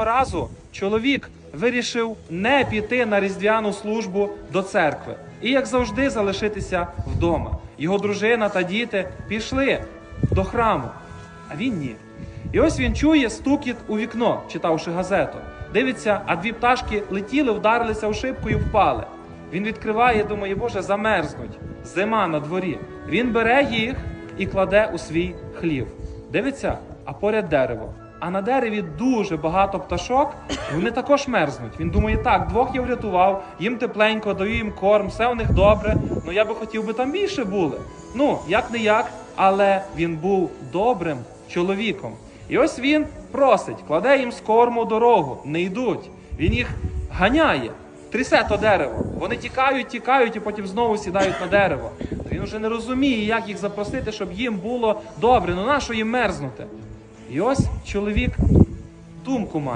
Одного разу чоловік вирішив не піти на різдвяну службу до церкви і, як завжди, залишитися вдома. Його дружина та діти пішли до храму, а він ні. І ось він чує стукіт у вікно, читавши газету. Дивиться, а дві пташки летіли, вдарилися у шибку і впали. Він відкриває, думає, Боже, замерзнуть. Зима на дворі. Він бере їх і кладе у свій хлів. Дивиться, а поряд дерево. А на дереві дуже багато пташок, вони також мерзнуть. Він думає, так, двох я врятував, їм тепленько, даю їм корм, все у них добре. Ну я би хотів би там більше були. Ну, як не як, але він був добрим чоловіком. І ось він просить, кладе їм з корму дорогу, не йдуть. Він їх ганяє, трясе то дерево. Вони тікають, тікають і потім знову сідають на дерево. Він вже не розуміє, як їх запросити, щоб їм було добре. Ну нащо їм мерзнути? І ось чоловік думку має.